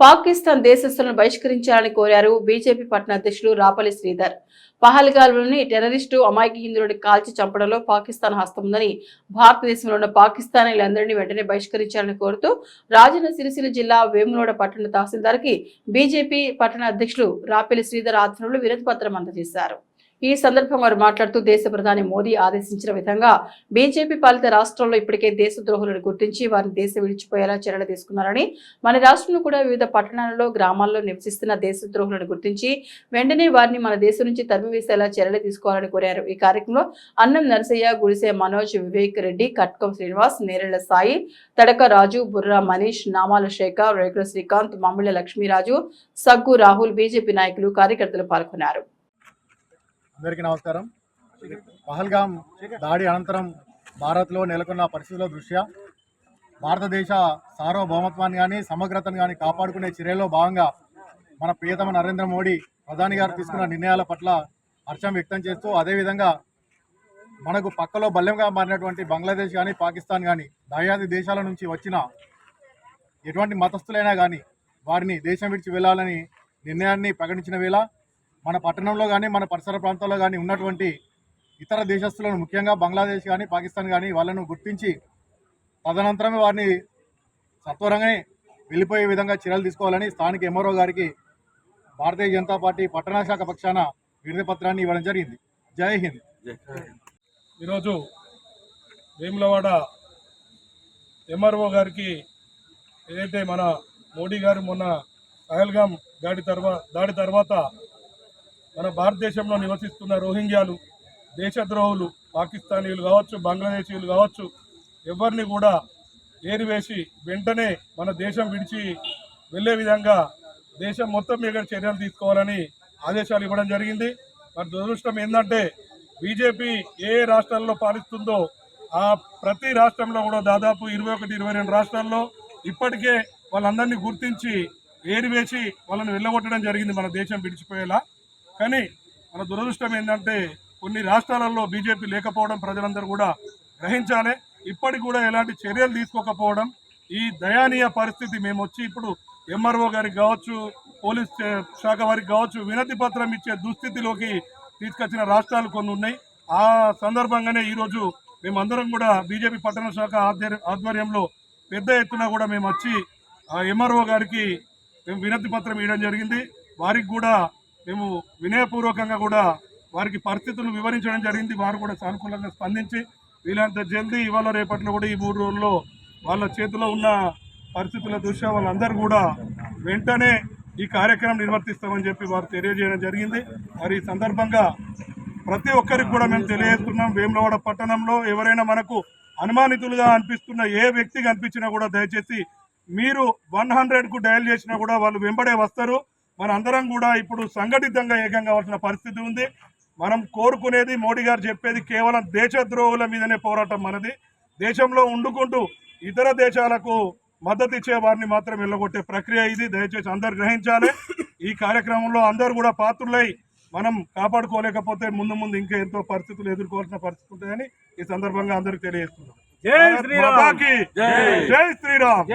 పాకిస్తాన్ దేశస్తులను బహిష్కరించాలని కోరారు బీజేపీ పట్టణ అధ్యక్షులు రాపల్లి శ్రీధర్. పహల్గాల్లోని టెర్రరిస్టు అమాయక హిందువుడిని కాల్చి చంపడంలో పాకిస్తాన్ హస్తం ఉందని భారతదేశంలో ఉన్న పాకిస్తానీలందరినీ వెంటనే బహిష్కరించాలని కోరుతూ రాజన్న సిరిసిల్ల జిల్లా వేములోడ పట్టణ తహసీల్దార్కి బీజేపీ పట్టణ అధ్యక్షులు రాపల్లి శ్రీధర్ ఆధ్వర్యంలో వినతి పత్రం అందజేశారు. ఈ సందర్భంగా వారు మాట్లాడుతూ దేశ ప్రధాని మోదీ ఆదేశించిన విధంగా బీజేపీ పాలిత రాష్ట్రాల్లో ఇప్పటికే దేశద్రోహులను గుర్తించి వారిని దేశం విడిచిపోయేలా చర్యలు తీసుకున్నారని మన రాష్ట్రంలో కూడా వివిధ పట్టణాలలో గ్రామాల్లో నివసిస్తున్న దేశద్రోహులను గుర్తించి వెంటనే వారిని మన దేశం నుంచి తరిమివేసేలా చర్యలు తీసుకోవాలని కోరారు. ఈ కార్యక్రమంలో అన్నం నరసయ్య గుడిసె మనోజ్ వివేక్ రెడ్డి కట్కం శ్రీనివాస్ నేరెళ్ళ సాయి తడక రాజు బుర్రా మనీష్ నామాల శేఖర్ రేకుల శ్రీకాంత్ మామిళ్ళ లక్ష్మీరాజు సగ్గు రాహుల్ బీజేపీ నాయకులు కార్యకర్తలు పాల్గొన్నారు. అందరికీ నమస్కారం. పహల్గాం దాడి అనంతరం భారత్లో నెలకొన్న పరిస్థితుల దృష్ట్యా భారతదేశ సార్వభౌమత్వాన్ని కానీ సమగ్రతను కానీ కాపాడుకునే చర్యల్లో భాగంగా మన ప్రియతమ నరేంద్ర మోడీ ప్రధాని గారు తీసుకున్న నిర్ణయాల పట్ల హర్షం వ్యక్తం చేస్తూ అదేవిధంగా మనకు పక్కలో బల్యంగా మారినటువంటి బంగ్లాదేశ్ కానీ పాకిస్తాన్ కానీ దయాది దేశాల నుంచి వచ్చిన ఎటువంటి మతస్థులైనా కానీ వారిని దేశం విడిచి వెళ్ళాలని నిర్ణయాన్ని ప్రకటించిన వేళ మన పట్టణంలో కానీ మన పరిసర ప్రాంతాల్లో కానీ ఉన్నటువంటి ఇతర దేశస్తులను ముఖ్యంగా బంగ్లాదేశ్ కానీ పాకిస్తాన్ కానీ వాళ్ళను గుర్తించి తదనంతరమే వారిని సత్వరంగానే వెళ్ళిపోయే విధంగా చర్యలు తీసుకోవాలని స్థానిక ఎంఆర్ఓ గారికి భారతీయ జనతా పార్టీ పట్టణ శాఖ పక్షాన విడతి పత్రాన్ని ఇవ్వడం జరిగింది. జై హింద్. ఈరోజు వేములవాడ ఎంఆర్ఓ గారికి ఏదైతే మన మోడీ గారు మొన్న పహల్గాం దాడి తర్వాత దాడి తర్వాత మన భారతదేశంలో నివసిస్తున్న రోహింగ్యాలు దేశద్రోహులు పాకిస్తానీయులు కావచ్చు బంగ్లాదేశీయులు కావచ్చు ఎవరిని కూడా ఏరివేసి వెంటనే మన దేశం విడిచి వెళ్ళే విధంగా దేశం మొత్తం మీద చర్యలు తీసుకోవాలని ఆదేశాలు ఇవ్వడం జరిగింది. మరి దురదృష్టం ఏంటంటే బీజేపీ ఏ ఏ రాష్ట్రాల్లో పాలిస్తుందో ఆ ప్రతి రాష్ట్రంలో కూడా దాదాపు ఇరవై ఒకటి ఇరవై రెండు రాష్ట్రాల్లో ఇప్పటికే వాళ్ళందరినీ గుర్తించి ఏరివేసి వాళ్ళని వెళ్ళగొట్టడం జరిగింది మన దేశం విడిచిపోయేలా. కానీ మన దురదృష్టం ఏంటంటే కొన్ని రాష్ట్రాలలో బీజేపీ లేకపోవడం ప్రజలందరూ కూడా గ్రహించాలి. ఇప్పటికి కూడా ఎలాంటి చర్యలు తీసుకోకపోవడం ఈ దయానీయ పరిస్థితి మేము వచ్చి ఇప్పుడు ఎంఆర్ఓ గారికి కావచ్చు పోలీస్ శాఖ వారికి కావచ్చు వినతి పత్రం ఇచ్చే దుస్థితిలోకి తీసుకొచ్చిన రాష్ట్రాలు కొన్ని ఉన్నాయి. ఆ సందర్భంగానే ఈరోజు మేమందరం కూడా బీజేపీ పట్టణ శాఖ ఆధ్వర్య- ఆధ్వర్యంలో పెద్ద ఎత్తున కూడా మేము వచ్చి ఆ ఎంఆర్ఓ గారికి మేము వినతి పత్రం ఇవ్వడం జరిగింది. వారికి కూడా మేము వినయపూర్వకంగా కూడా వారికి పరిస్థితులు వివరించడం జరిగింది. వారు కూడా సానుకూలంగా స్పందించి వీలంత జల్దీ ఇవాళ రేపట్లో కూడా ఈ మూడు రోజుల్లో వాళ్ళ చేతిలో ఉన్న పరిస్థితుల దృష్ట్యా వాళ్ళందరూ కూడా వెంటనే ఈ కార్యక్రమం నిర్వర్తిస్తామని చెప్పి వారు తెలియజేయడం జరిగింది. మరి ఈ సందర్భంగా ప్రతి ఒక్కరికి కూడా మేము తెలియజేస్తున్నాం. వేములవాడ పట్టణంలో ఎవరైనా మనకు అనుమానితులుగా అనిపిస్తున్న ఏ వ్యక్తి కనిపించినా కూడా దయచేసి మీరు వన్ హండ్రెడ్కు డయల్ చేసినా కూడా వాళ్ళు వెంబడే వస్తారు. మన అందరం కూడా ఇప్పుడు సంఘటితంగా ఏకం కావాల్సిన పరిస్థితి ఉంది. మనం కోరుకునేది మోడీ గారు చెప్పేది కేవలం దేశద్రోహుల మీదనే పోరాటం మనది. దేశంలో ఉండుకుంటూ ఇతర దేశాలకు మద్దతు ఇచ్చే వారిని మాత్రం వెళ్ళగొట్టే ప్రక్రియ ఇది. దయచేసి అందరు గ్రహించాలి. ఈ కార్యక్రమంలో అందరూ కూడా పాత్రులై మనం కాపాడుకోలేకపోతే ముందు ముందు ఇంకా ఎంతో పరిస్థితులు ఎదుర్కోవాల్సిన పరిస్థితి ఉంటాయని ఈ సందర్భంగా అందరికి తెలియజేస్తున్నాం. జై శ్రీరామ్. జై. శ్రీరామ్.